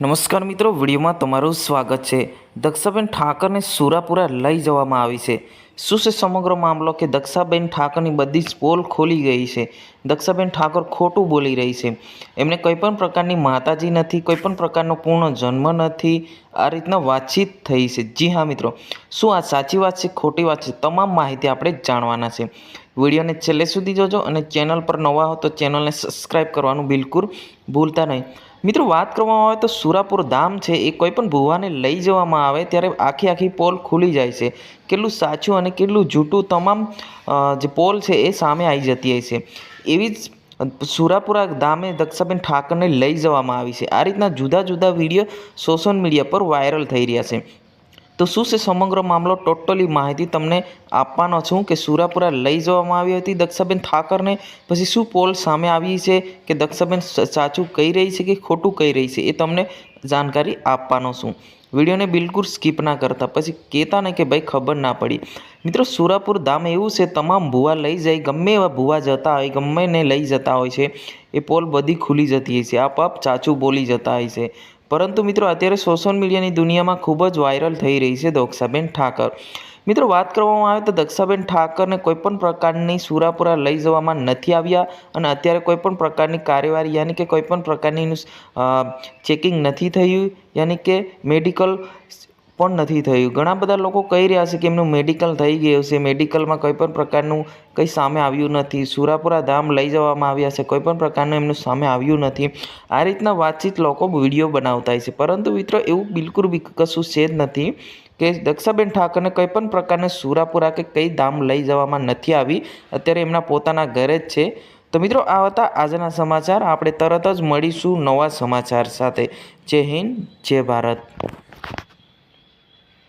નમસ્કાર મિત્રો, વિડીયોમાં તમારું સ્વાગત છે. દક્ષાબેન ઠાકરને સુરાપુરા લઈ જવામાં આવી છે. શું છે સમગ્ર મામલો કે દક્ષાબેન ઠાકરની બધી જ પોલ ખોલી ગઈ છે? દક્ષાબેન ઠાકર ખોટું બોલી રહી છે. એમને કોઈ પણ પ્રકારની માતાજી નથી, કોઈ પણ પ્રકારનો પૂર્ણ જન્મ નથી. આ રીતના વાતચીત થઈ છે. જી હા મિત્રો, શું આ સાચી વાત છે, ખોટી વાત છે, તમામ માહિતી આપણે જાણવાના છે. વિડીયોને છેલ્લે સુધી જોજો અને ચેનલ પર નવા હો તો ચેનલને સબસ્ક્રાઈબ કરવાનું બિલકુલ ભૂલતા નહીં. મિત્રો, વાત કરવામાં આવે તો સુરાપુર ધામ છે, એ કોઈ પણ ભુવાને લઈ જવામાં આવે ત્યારે આખી આખી પોલ ખુલી જાય છે. કેટલું સાચું અને કેટલું જૂઠું તમામ જે પોલ છે એ સામે આવી જતી હોય છે. એવી જ સુરાપુરા ધામે દક્ષાબેન ઠાકરને લઈ જવામાં આવી છે. આ રીતના જુદા જુદા વીડિયો સોશિયલ મીડિયા પર વાયરલ થઈ રહ્યા છે. તો શું છે સમગ્ર મામલો? ટોટલી માહિતી તમને આપવાનો છું કે સુરાપુરા લઈ જવામાં આવી હતી દક્ષાબેન ઠાકરને. પછી શું પોલ સામે આવી છે કે દક્ષાબેન સાચું કહી રહી છે કે ખોટું કહી રહી છે એ તમને જાણકારી આપવાનો છું. વિડીયોને બિલકુલ સ્કીપ ના કરતા. પછી કહેતા ને કે ભાઈ ખબર ના પડી. મિત્રો, સુરાપુર ધામ એવું છે, તમામ ભૂવા લઈ જાય, ગમે એવા ભૂવા જતા હોય, ગમે ને લઈ જતા હોય છે, એ પોલ બધી ખુલી જતી હોય છે, આપઆપ ચાચું બોલી જતા હોય છે. પરંતુ મિત્રો, અત્યારે સોશિયલ મીડિયાની દુનિયામાં ખૂબ જ વાયરલ થઈ રહી છે દક્ષાબેન ઠાકર. મિત્રો, વાત કરવામાં આવે તો દક્ષાબેન ઠાકરને કોઈપણ પ્રકારની સુરાપુરા લઈ જવામાં નથી આવ્યા અને અત્યારે કોઈપણ પ્રકારની કાર્યવાહી યાની કે કોઈપણ પ્રકારની ચેકિંગ નથી થયું. યાની કે મેડિકલ પણ નથી થયું. ઘણા બધા લોકો કહી રહ્યા છે કે એમનું મેડિકલ થઈ ગયું છે. મેડિકલમાં કોઈ પણ પ્રકારનું કંઈ સામે આવ્યું નથી. સુરાપુરા ધામ લઈ જવામાં આવ્યા છે. કોઈ પણ પ્રકારનું એમનું સામે આવ્યું નથી. આ રીતના વાતચીત લોકો વીડિયો બનાવતા છે. પરંતુ મિત્રો, એવું બિલકુલ બી કશું છે જ નથી કે દક્ષાબેન ઠાકરને કંઈ પણ પ્રકારના સુરાપુરા કે કઈ ધામ લઈ જવામાં નથી આવી. અત્યારે એમના પોતાના ઘરે જ છે. તો મિત્રો, આ હતા આજના સમાચાર. આપણે તરત જ મળીશું નવા સમાચાર સાથે. જય હિન્દ, જય ભારત.